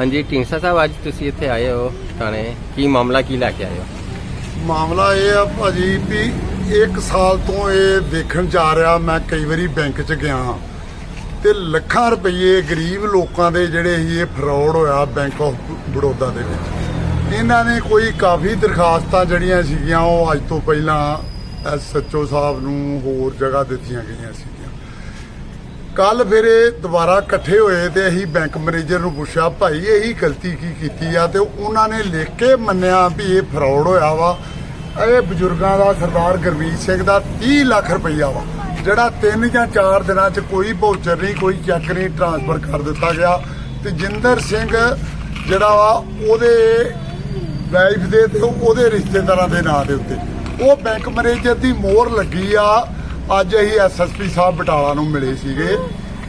ਹਾਂਜੀ ਢੀਂਸਾ ਸਾਹਿਬ, ਅੱਜ ਤੁਸੀਂ ਇੱਥੇ ਆਏ ਹੋ ਥਾਣੇ। ਕੀ ਮਾਮਲਾ, ਕੀ ਲੈ ਕੇ ਆਏ ਹੋ? ਮਾਮਲਾ ਇਹ ਆ ਭਾਜੀ ਵੀ ਇੱਕ ਸਾਲ ਤੋਂ ਇਹ ਦੇਖਣ ਜਾ ਰਿਹਾ। ਮੈਂ ਕਈ ਵਾਰੀ ਬੈਂਕ 'ਚ ਗਿਆ ਤੇ ਲੱਖਾਂ ਰੁਪਏ ਗਰੀਬ ਲੋਕਾਂ ਦੇ ਜਿਹੜੇ ਸੀ, ਇਹ ਫਰਾਡ ਹੋਇਆ ਬੈਂਕ ਆਫ ਬੜੌਦਾ ਦੇ ਵਿੱਚ। ਇਹਨਾਂ ਨੇ ਕੋਈ ਕਾਫੀ ਦਰਖਾਸਤਾਂ ਜਿਹੜੀਆਂ ਸੀਗੀਆਂ, ਉਹ ਅੱਜ ਤੋਂ ਪਹਿਲਾਂ ਐਸਐਚਓ ਸਾਹਿਬ ਨੂੰ ਹੋਰ ਜਗ੍ਹਾ ਦਿੱਤੀਆਂ ਗਈਆਂ ਸੀਗੀਆਂ। ਕੱਲ ਫਿਰ ਇਹ ਦੁਬਾਰਾ ਇਕੱਠੇ ਹੋਏ ਤੇ ਅਸੀਂ ਬੈਂਕ ਮੈਨੇਜਰ ਨੂੰ ਪੁੱਛਿਆ, ਭਾਈ, ਇਹੀ ਗਲਤੀ ਕੀ ਕੀਤੀ ਆ? ਤੇ ਉਹਨਾਂ ਨੇ ਲਿਖ ਕੇ ਮੰਨਿਆ ਵੀ ਇਹ ਫਰਾਡ ਹੋਇਆ ਵਾ। ਇਹ ਬਜ਼ੁਰਗਾਂ ਦਾ ਸਰਦਾਰ ਗੁਰਮੀਤ ਸਿੰਘ ਦਾ 30 ਲੱਖ ਰੁਪਈਆ ਵਾ। ਜਿਹੜਾ 3 ਜਾਂ 4 ਦਿਨਾਂ 'ਚ ਕੋਈ ਵoucher ਨਹੀਂ, ਕੋਈ ਚੈੱਕ ਨਹੀਂ ਟ੍ਰਾਂਸਫਰ ਕਰ ਦਿੱਤਾ ਗਿਆ। ਤੇ ਜਿੰਦਰ ਸਿੰਘ ਜਿਹੜਾ ਵਾ, ਉਹਦੇ ਵਾਈਫ ਦੇ ਤੇ ਉਹਦੇ ਰਿਸ਼ਤੇਦਾਰਾਂ ਦੇ ਨਾਂ ਦੇ ਉੱਤੇ। ਉਹ ਬੈਂਕ ਮੈਨੇਜਰ ਦੀ ਮੋਹਰ ਲੱਗੀ ਆ। ਅੱਜ ਅਸੀਂ ਐਸਐਸਪੀ ਸਾਹਿਬ ਬਟਾਲਾ ਨੂੰ ਮਿਲੇ ਸੀਗੇ।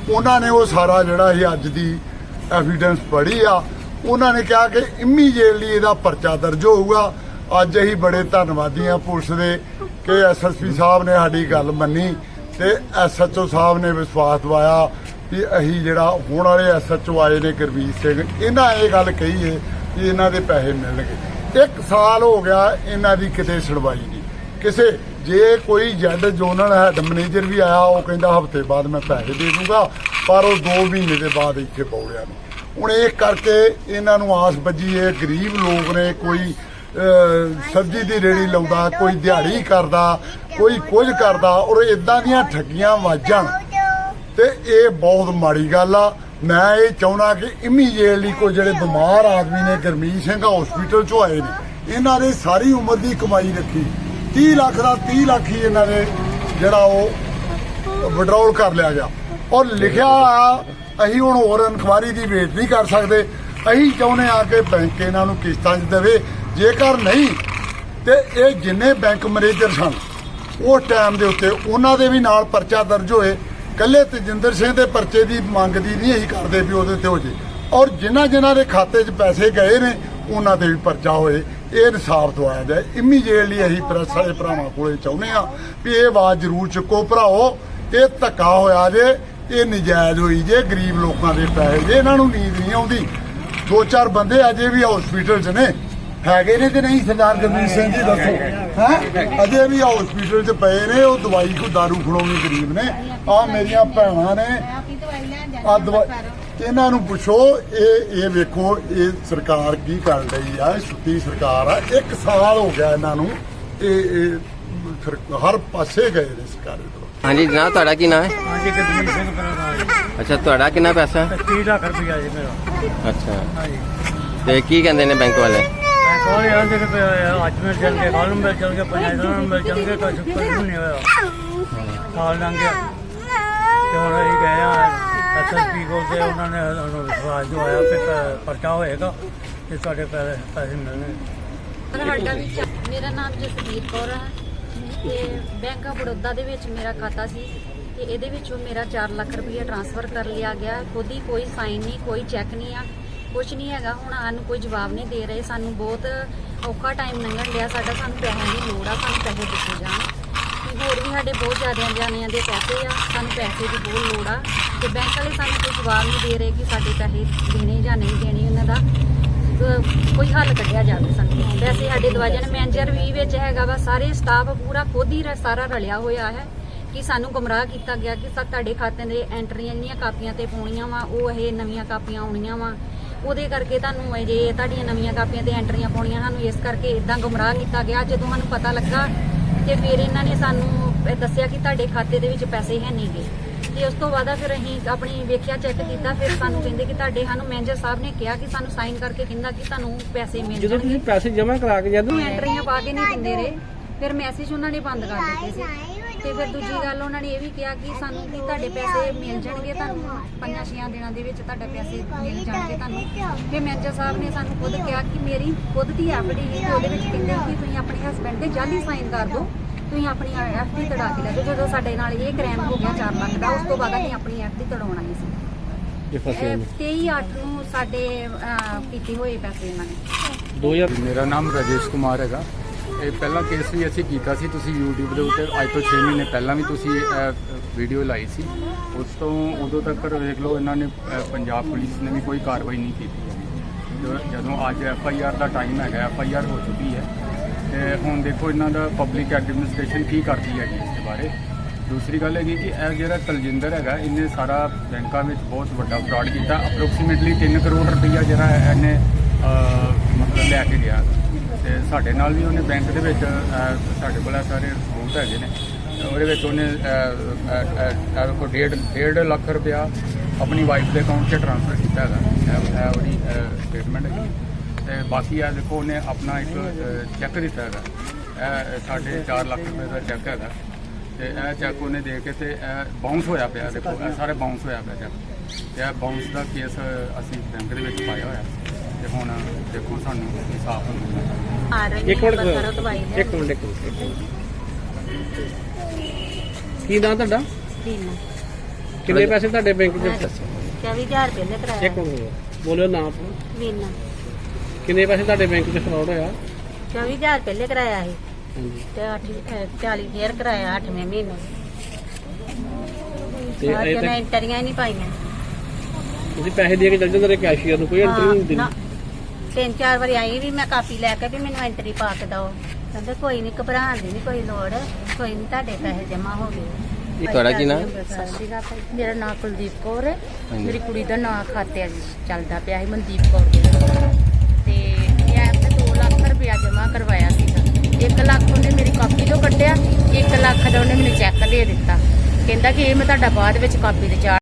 ਉਹਨਾਂ ਨੇ ਉਹ ਸਾਰਾ ਜਿਹੜਾ ਇਹ ਅੱਜ ਦੀ ਐਵੀਡੈਂਸ ਪੜ੍ਹੀ ਆ। ਉਹਨਾਂ ਨੇ ਕਿਹਾ ਕਿ ਇਮੀਡੀਏਟਲੀ ਇਹਦਾ ਪਰਚਾ ਦਰਜ ਹੋਊਗਾ। ਅੱਜ ਅਸੀਂ ਬੜੇ ਧੰਨਵਾਦੀ ਆ ਪੁਲਿਸ ਦੇ ਕਿ ਐਸਐਸਪੀ ਸਾਹਿਬ ਨੇ ਸਾਡੀ ਗੱਲ ਮੰਨੀ। ਤੇ ਐਸਐਚਓ ਸਾਹਿਬ ਨੇ ਵਿਸ਼ਵਾਸ ਦਵਾਇਆ ਕਿ ਅਸੀਂ ਜਿਹੜਾ ਹੁਣ ਵਾਲੇ ਐਸਐਚਓ ਆਏ ਨੇ ਗੁਰਵੀਰ ਸਿੰਘ, ਇਹਨਾਂ ਇਹ ਗੱਲ ਕਹੀ ਹੈ ਕਿ ਇਹਨਾਂ ਦੇ ਪੈਸੇ ਮਿਲਣਗੇ। ਇੱਕ ਸਾਲ ਹੋ ਗਿਆ ਇਹਨਾਂ ਦੀ ਕਿਤੇ ਸੁਣਵਾਈ ਨਹੀਂ। ਕਿਸੇ, ਜੇ ਕੋਈ ਜੱਡ ਜ਼ੋਨਲ ਹੈਡ ਮੈਨੇਜਰ ਵੀ ਆਇਆ, ਉਹ ਕਹਿੰਦਾ ਹਫ਼ਤੇ ਬਾਅਦ ਮੈਂ ਪੈਸੇ ਦੇ ਦੂੰਗਾ, ਪਰ ਉਹ 2 ਮਹੀਨੇ ਦੇ ਬਾਅਦ ਇੱਥੇ ਪੌੜਿਆ ਨਹੀਂ। ਹੁਣ ਇਹ ਕਰਕੇ ਇਹਨਾਂ ਨੂੰ ਆਸ ਵੱਜੀ, ਇਹ ਗਰੀਬ ਲੋਕ ਨੇ, ਕੋਈ ਸਬਜ਼ੀ ਦੀ ਰੇੜੀ ਲਾਉਂਦਾ, ਕੋਈ ਦਿਹਾੜੀ ਕਰਦਾ ਕੋਈ ਕੁਝ ਕਰਦਾ ਔਰ ਇਦਾਂ ਦੀਆਂ ਠੱਗੀਆਂ ਵਾਜਣ ਤੇ ਇਹ ਬਹੁਤ ਮਾੜੀ ਗੱਲ ਆ। ਮੈਂ ਇਹ ਚਾਹੁੰਦਾ ਕਿ ਇਮੀਡੀਏਟਲੀ ਕੋਈ ਜਿਹੜੇ ਬਿਮਾਰ ਆਦਮੀ ਨੇ ਗਰਮੀਤ ਸਿੰਘ ਹਸਪੀਟਲ ਚੋਂ ਆਏ ਨੇ, ਇਹਨਾਂ ਨੇ ਸਾਰੀ ਉਮਰ ਦੀ ਕਮਾਈ ਰੱਖੀ। 30 ਲੱਖ ਦਾ 30 ਲੱਖ ਹੀ ਇਹਨਾਂ ਨੇ ਜਿਹੜਾ ਉਹ ਵਿਡਰਾਲ ਕਰ ਲਿਆ ਗਿਆ। ਔਰ ਲਿਖਿਆ ਆ, ਅਸੀਂ ਹੁਣ ਹੋਰ ਇਨਕੁਆਰੀ ਦੀ ਵੇਟ ਨਹੀਂ ਕਰ ਸਕਦੇ। ਅਸੀਂ ਚਾਹੁੰਦੇ ਆ ਕਿ ਬੈਂਕ ਇਹਨਾਂ ਨੂੰ ਕਿਸ਼ਤਾਂ 'ਚ ਦੇਵੇ। ਜੇਕਰ ਨਹੀਂ, ਤੇ ਇਹ ਜਿੰਨੇ ਬੈਂਕ ਮੈਨੇਜਰ ਸਨ ਉਹ ਟਾਈਮ ਦੇ ਉੱਤੇ ਉਹਨਾਂ ਦੇ ਵੀ ਨਾਲ ਪਰਚਾ ਦਰਜ ਹੋਏ। ਕੱਲੇ ਤਜਿੰਦਰ ਸਿੰਘ ਦੇ ਪਰਚੇ ਦੀ ਮੰਗ ਦੀ ਨਹੀਂ ਅਸੀਂ ਕਰਦੇ ਵੀ ਉਹਦੇ ਤੇ ਹੋ ਜੇ। ਔਰ ਜਿਨ੍ਹਾਂ ਜਿਨ੍ਹਾਂ ਦੇ ਖਾਤੇ 'ਚ ਪੈਸੇ ਗਏ ਨੇ, ਉਹਨਾਂ ਤੇ ਵੀ ਪਰਚਾ ਹੋਏ। ਇਹ ਇਨਸਾਫ ਦਵਾਇਆ ਜਾਏ। ਇਮੀਡੀਏਟਲੀ ਅਸੀਂ ਪ੍ਰੈਸ ਵਾਲੇ ਭਰਾਵਾਂ ਕੋਲੇ ਚਾਹੁੰਦੇ ਆ ਵੀ ਇਹ ਆਵਾਜ਼ ਜ਼ਰੂਰ ਚੁੱਕੋ ਭਰਾਓ ਇਹ ਧੱਕਾ ਹੋਇਆ ਜੇ, ਇਹ ਨਜਾਇਜ਼ ਹੋਈ ਜੇ, ਗਰੀਬ ਲੋਕਾਂ ਦੇ ਪੈਸੇ ਜੇ, ਇਹਨਾਂ ਨੂੰ ਨੀਂਦ ਨਹੀਂ ਆਉਂਦੀ। ਦੋ ਚਾਰ ਬੰਦੇ ਅਜੇ ਵੀ ਹਸਪੀਟਲ 'ਚ ਨੇ। ਹੈਗੇ ਨੇ ਕਿ ਨਹੀਂ? ਸਰਦਾਰ ਗੁਰਮੀਤ ਸਿੰਘ ਜੀ ਦੱਸੋ। ਹੈ? ਅਜੇ ਵੀ ਹਸਪੀਟਲ 'ਚ ਪਏ ਨੇ ਉਹ ਦਵਾਈ ਕੋ ਦਾਰੂ ਖੜਾਉਣੀ ਗਰੀਬ ਨੇ। ਆ ਮੇਰੀਆਂ ਭੈਣਾਂ ਨੇ। ਆ ਦਵਾਈ ਇਹਨਾਂ ਨੂੰ ਪੁੱਛੋ ਇਹ ਇਹ ਵੇਖੋ ਇਹ ਸਰਕਾਰ ਕੀ ਕਰ ਰਹੀ ਆ? ਇਹ ਸੁੱਤੀ ਸਰਕਾਰ ਆ। ਇੱਕ ਸਾਲ ਹੋ ਗਿਆ ਇਹਨਾਂ ਨੂੰ। ਇਹ ਹਰ ਪਾਸੇ ਗਏ ਨੇ ਸਰਕਾਰੀ ਤੋਂ ਹਾਂਜੀ ਜਨਾਬ ਤੁਹਾਡਾ ਕੀ ਨਾਮ ਹੈ? ਹਾਂਜੀ ਗੁਰਮੀਤ ਸਿੰਘ ਮੇਰਾ ਨਾਮ ਹੈ ਅੱਛਾ ਤੁਹਾਡਾ ਕਿੰਨਾ ਪੈਸਾ ਹੈ? 30 ਲੱਖ ਰੁਪਇਆ ਜੀ ਮੇਰਾ। ਅੱਛਾ। ਹਾਂਜੀ। ਤੇ ਕੀ ਕਹਿੰਦੇ ਨੇ ਬੈਂਕ ਵਾਲੇ? ਮੈਂ ਕੋਲ ਯਾਰ ਦੇ ਕਿ ਅੱਜ ਮੈਂ ਚੱਲ ਕੇ ਕੱਲ ਨੂੰ ਮਿਲ ਚੱਲ ਕੇ, ਪੰਜ ਦਿਨਾਂ ਨੂੰ ਮਿਲ ਚੱਲ ਕੇ ਕੁਝ ਕੁਝ ਨਹੀਂ ਤੇ ਹੁਣ ਅਸੀਂ ਗਏ ਆ ਐਸਐਸਪੀ ਕੋਲ ਤੇ ਉਹਨਾਂ ਨੇ ਸਾਨੂੰ ਵਿਸ਼ਵਾਸ ਦਵਾਇਆ ਕਿ ਪਰਚਾ ਹੋਏਗਾ ਤੇ ਤੁਹਾਡੇ ਪੈਸੇ ਪੈਸੇ ਮਿਲਣਗੇ ਮੇਰਾ ਨਾਮ ਜਸਵੀਰ ਕੌਰ ਹੈ ਤੇ ਬੈਂਕ ਆਫ ਬੜੌਦਾ ਦੇ ਵਿੱਚ ਮੇਰਾ ਖਾਤਾ ਸੀ। ਤੇ ਇਹਦੇ ਵਿੱਚੋਂ ਮੇਰਾ 4 ਲੱਖ ਰੁਪਏ ਟ੍ਰਾਂਸਫਰ ਕਰ ਲਿਆ ਗਿਆ। ਖੁਦ ਹੀ ਕੋਈ ਸਾਈਨ ਨਹੀਂ, ਕੋਈ ਚੈੱਕ ਨਹੀਂ ਆ। ਕੁਝ ਨਹੀਂ ਹੈਗਾ। ਹੁਣ ਸਾਨੂੰ ਕੋਈ ਜਵਾਬ ਨਹੀਂ ਦੇ ਰਹੇ। ਸਾਨੂੰ ਬਹੁਤ ਔਖਾ ਟਾਈਮ ਲੰਘਣ ਲਿਆ ਸਾਡਾ ਸਾਨੂੰ ਪੈਸਿਆਂ ਦੀ ਲੋੜ ਆ। ਸਾਨੂੰ ਪੈਸੇ ਦਿੱਤੇ ਜਾਣ। ਤੇ ਹੋਰ ਵੀ ਸਾਡੇ ਬਹੁਤ ਜ਼ਿਆਦਾ ਜਾਣਿਆਂ ਦੇ ਪੈਸੇ ਆ। ਸਾਨੂੰ ਪੈਸੇ ਦੀ ਬਹੁਤ ਲੋੜ ਆ। ਤੇ ਬੈਂਕ ਵਾਲੇ ਸਾਨੂੰ ਕੋਈ ਜਵਾਬ ਨਹੀਂ ਦੇ ਰਹੇ ਕਿ ਸਾਡੇ ਪੈਸੇ ਦੇਣੇ ਜਾਂ ਨਹੀਂ ਦੇਣੇ। ਉਹਨਾਂ ਦਾ ਕੋਈ ਹੱਲ ਕੱਢਿਆ ਜਾਵੇ ਸਾਨੂੰ। ਵੈਸੇ ਸਾਡੇ ਦਵਾਜਨ ਮੈਨੇਜਰ ਵੀ ਵਿੱਚ ਹੈਗਾ ਵਾ। ਸਾਰੇ ਸਟਾਫ ਪੂਰਾ ਖੁਦ ਹੀ ਸਾਰਾ ਰਲਿਆ ਹੋਇਆ ਹੈ ਕਿ ਸਾਨੂੰ ਗੁੰਮਰਾਹ ਕੀਤਾ ਗਿਆ ਕਿ ਸਾ, ਤੁਹਾਡੇ ਖਾਤੇ ਦੇ ਐਂਟਰੀਆਂ ਜਿਹੜੀਆਂ ਕਾਪੀਆਂ ਤੇ ਪਾਉਣੀਆਂ ਵਾ। ਉਹ ਇਹ ਨਵੀਆਂ ਕਾਪੀਆਂ ਆਉਣੀਆਂ ਵਾ। ਉਹਦੇ ਕਰਕੇ ਤੁਹਾਨੂੰ ਇਹ ਜੇ ਤੁਹਾਡੀਆਂ ਨਵੀਆਂ ਕਾਪੀਆਂ ਤੇ ਐਂਟਰੀਆਂ ਪਾਉਣੀਆਂ ਸਾਨੂੰ ਇਸ ਕਰਕੇ ਇਦਾਂ ਗੁੰਮਰਾਹ ਕੀਤਾ ਗਿਆ। ਜਦੋਂ ਸਾਨੂੰ ਪਤਾ ਲੱਗਾ ਤੇ ਫਿਰ ਇਹਨਾਂ ਨੇ ਸਾਨੂੰ ਦੱਸਿਆ ਕਿ ਤੁਹਾਡੇ ਖਾਤੇ ਦੇ ਵਿੱਚ ਪੈਸੇ ਹੈ ਨਹੀਂਗੇ। ਤੇ ਉਸ ਤੋਂ ਬਾਅਦ ਫਿਰ ਅਸੀਂ ਆਪਣੀ ਵੇਖਿਆ ਚੈੱਕ ਕੀਤਾ ਫਿਰ ਸਾਨੂੰ ਕਹਿੰਦੇ ਕਿ ਤੁਹਾਡੇ ਸਾਨੂੰ ਮੈਨੇਜਰ ਸਾਹਿਬ ਨੇ ਕਿਹਾ ਕਿ ਸਾਨੂੰ ਸਾਈਨ ਕਰਕੇ ਕਹਿੰਦਾ ਕਿ ਤੁਹਾਨੂੰ ਪੈਸੇ ਮਿਲ ਜਦੋਂ ਤੁਸੀਂ ਪੈਸੇ ਜਮ੍ਹਾਂ ਕਰਾ ਕੇ ਜਦ ਐਂਟਰੀਆਂ ਪਾ ਕੇ ਨਹੀਂ ਦਿੰਦੇ ਰਹੇ। ਫਿਰ ਮੈਸੇਜ ਉਹਨਾਂ ਨੇ ਬੰਦ ਕਰ ਦਿੱਤੇ ਸੀ। ਤੇ ਫਿਰ ਦੂਜੀ ਗੱਲ ਉਹਨਾਂ ਨੇ ਇਹ ਵੀ ਕਿਹਾ ਕਿ ਸਾਨੂੰ ਕਿ ਤੁਹਾਡੇ ਪੈਸੇ ਮਿਲ ਜਾਣਗੇ ਤੁਹਾਨੂੰ ਪੰਜਾਂ ਛੇਆਂ ਦਿਨਾਂ ਦੇ ਵਿੱਚ ਤੁਹਾਡੇ ਪੈਸੇ ਮਿਲ ਜਾਣਗੇ ਤੁਹਾਨੂੰ। ਫਿਰ ਮੈਨੇਜਰ ਸਾਹਿਬ ਨੇ ਸਾਨੂੰ ਖੁਦ ਕਿਹਾ ਕਿ ਮੇਰੀ ਖੁਦ ਦੀ ਐਫਡੀ ਹੈ ਉਹਦੇ ਵਿੱਚ ਕਹਿੰਦੇ ਕਿ ਤੁਸੀਂ ਆਪਣੇ ਹਸਬੰਡ ਦੇ ਜਾਲੀ ਸਾਈਨ ਕਰ ਦਿਓ ਤੁਸੀਂ ਆਪਣੀ ਐਫਡੀ ਤੜਾ ਕੇ ਲੈ ਜਾਓ। ਜਦੋਂ ਸਾਡੇ ਨਾਲ ਇਹ ਕ੍ਰਾਈਮ ਹੋ ਗਿਆ 4 ਲੱਖ ਦਾ ਉਸ ਤੋਂ ਬਾਅਦ ਅਸੀਂ ਆਪਣੀ ਐਫਡੀ ਤੜਾਉਣਾ ਨਹੀਂ ਸੀ। 'ਚ ਫਸੇ ਨੇ। 23 8 ਨੂੰ ਸਾਡੇ ਕੀਤੇ ਹੋਏ ਪੈਸੇ ਇਹਨਾਂ ਨੇ। 2000 ਮੇਰਾ ਨਾਮ ਰਾਜੇਸ਼ ਕੁਮਾਰ ਹੈਗਾ। ਇਹ ਪਹਿਲਾ ਕੇਸ ਵੀ ਅਸੀਂ ਕੀਤਾ ਸੀ ਤੁਸੀਂ YouTube ਦੇ ਉੱਤੇ, ਅੱਜ ਤੋਂ 6 ਮਹੀਨੇ ਪਹਿਲਾਂ ਵੀ ਤੁਸੀਂ ਵੀਡੀਓ ਲਾਈ ਸੀ। ਉਸ ਤੋਂ ਉਦੋਂ ਤੱਕ ਵੇਖ ਲਓ ਇਹਨਾਂ ਨੇ ਪੰਜਾਬ ਪੁਲਿਸ ਨੇ ਵੀ ਕੋਈ ਕਾਰਵਾਈ ਨਹੀਂ ਕੀਤੀ। ਜਦੋਂ- ਅੱਜ ਐਫ ਆਈ ਆਰ ਦਾ ਟਾਈਮ ਹੈਗਾ ਐਫ ਆਈ ਆਰ ਹੋ ਚੁੱਕੀ ਹੈ, ਤੇ ਹੁਣ ਦੇਖੋ ਇਹਨਾਂ ਦਾ ਪਬਲਿਕ ਐਡਮਿਨਿਸਟ੍ਰੇਸ਼ਨ ਕੀ ਕਰਦੀ ਹੈਗੀ ਇਸ ਦੇ ਬਾਰੇ। ਦੂਸਰੀ ਗੱਲ ਹੈਗੀ ਕਿ ਇਹ ਜਿਹੜਾ ਤਲਜਿੰਦਰ ਹੈਗਾ, ਇਹਨੇ ਸਾਰਾ ਬੈਂਕਾਂ ਵਿੱਚ ਬਹੁਤ ਵੱਡਾ ਫਰਾਡ ਕੀਤਾ। ਅਪਰੋਕਸੀਮੇਟਲੀ 3 ਕਰੋੜ ਰੁਪਈਆ ਜਿਹੜਾ ਇਹਨੇ ਮਤਲਬ ਲੈ ਕੇ ਗਿਆ। ਤੇ ਸਾਡੇ ਨਾਲ ਵੀ ਉਹਨੇ ਬੈਂਕ ਦੇ ਵਿੱਚ ਸਾਡੇ ਕੋਲ ਸਾਰੇ ਸਬੂਤ ਹੈਗੇ ਨੇ। ਉਹਦੇ ਵਿੱਚ ਉਹਨੇ ਅਹ, ਅਹ, ਅਹ, ਡੇਢ ਡੇਢ ਲੱਖ ਰੁਪਇਆ ਆਪਣੀ ਵਾਈਫ ਦੇ ਅਕਾਊਂਟ 'ਚ ਟ੍ਰਾਂਸਫਰ ਕੀਤਾ ਹੈਗਾ। ਇਹ ਉਹਦੀ ਸਟੇਟਮੈਂਟ ਹੈਗੀ। ਤੇ ਬਾਕੀ ਆ ਦੇਖੋ ਉਹਨੇ ਆਪਣਾ ਇੱਕ ਚੈੱਕ ਦਿੱਤਾ ਹੈਗਾ। ਇਹ ਸਾਡੇ 4 ਲੱਖ ਰੁਪਏ ਦਾ ਚੈੱਕ ਹੈਗਾ। ਤੇ ਇਹ ਚੈੱਕ ਉਹਨੇ ਦੇ ਕੇ ਤੇ ਇਹ ਬਾਉਂਸ ਹੋਇਆ ਪਿਆ ਦੇਖੋ ਇਹ ਸਾਰੇ ਬਾਉਂਸ ਹੋਇਆ ਪਿਆ ਚੈੱਕ ਤੇ ਇਹ ਬਾਉਂਸ ਦਾ ਕੇਸ ਅਸੀਂ ਬੈਂਕ ਦੇ ਵਿੱਚ ਪਾਇਆ ਹੋਇਆ। ਤੇ ਹੁਣ ਦੇਖੋ ਸਾਨੂੰ ਇਨਸਾਫ ਮਿਲਣਾ ਆ ਰਹੇ ਇੱਕ ਨੇ ਮਿੰਟ ਬਸ ਦਵਾਈ ਲੈ ਇੱਕ ਮਿੰਟ ਇੱਕ ਮਿੰਟ। ਕੀ ਨਾਂ ਤੁਹਾਡਾ? ਦਿਨ। ਕਿੰਨੇ ਪੈਸੇ ਤੁਹਾਡੇ ਬੈਂਕ 'ਚ? 24000 ਰੁਪਏ ਲੈ ਕਰਾਇਆ। ਇੱਕ ਮਿੰਟ ਬੋਲਿਓ ਨਾਂ ਆਪਣਾ। ਦਿਨ। ਕਿੰਨੇ ਪੈਸੇ ਤੁਹਾਡੇ ਬੈਂਕ 'ਚ ਫਰਾਡ ਹੋਇਆ? 24000 ਰੁਪਏ ਲੈ ਕਰਾਇਆ ਸੀ। ਹਾਂਜੀ। ਤੇ 8 40 ਫੇਰ ਕਰਾਇਆ 8ਵੇਂ ਮਹੀਨੇ। ਤੇ ਅੱਜ ਨਹੀਂ ਪਾਈਆਂ। ਤੁਸੀਂ ਪੈਸੇ ਦੇ ਕੇ ਚੱਲ ਜਾਂਦੇ ਰਹੇ ਕੈਸ਼ੀਅਰ ਨੂੰ ਕੋਈ ਐਂਟਰੀ ਨਹੀਂ ਦਿੰਦੀ। ਨਾ। ਤਿੰਨ ਚਾਰ ਵਾਰੀ ਆਈ ਵੀ ਮੈਂ ਕਾਪੀ ਲੈ ਕੇ ਵੀ ਮੈਨੂੰ ਐਂਟਰੀ ਪਾ ਕੇ ਦਿਓ। ਕਹਿੰਦੇ ਕੋਈ ਨਹੀਂ ਘਬਰਾਉਣ ਦੀ ਨਹੀਂ ਕੋਈ ਲੋੜ ਕੋਈ ਨਹੀਂ ਤੁਹਾਡੇ ਪੈਸੇ ਜਮ੍ਹਾਂ ਹੋ ਗਏ। ਇਹ ਤੁਹਾਡਾ ਕੀ ਨਾਮ ਸਤਿ ਸ਼੍ਰੀ ਅਕਾਲ ਭਾਈ। ਮੇਰਾ ਨਾਮ ਕੁਲਦੀਪ ਕੌਰ ਹੈ। ਹਾਂਜੀ। ਮੇਰੀ ਕੁੜੀ ਦਾ ਨਾਮ ਖਾਤੇ 'ਚ ਚੱਲਦਾ ਪਿਆ ਸੀ ਮਨਦੀਪ ਕੌਰ ਦੇ ਨਾਲ। ਤੇ ਇਹ ਐਪ ਤੇ 2 ਲੱਖ ਰੁਪਇਆ ਜਮ੍ਹਾਂ ਕਰਵਾਇਆ ਸੀਗਾ। 1 ਲੱਖ ਉਹਨੇ ਮੇਰੀ ਕਾਪੀ ਤੋਂ ਕੱਢਿਆ 1 ਲੱਖ ਦਾ ਉਹਨੇ ਮੈਨੂੰ ਚੈੱਕ ਦੇ ਦਿੱਤਾ। ਕਹਿੰਦਾ ਕਿ ਇਹ ਮੈਂ ਤੁਹਾਡਾ ਬਾਅਦ ਵਿੱਚ ਕਾਪੀ ਤੇ ਚਾੜ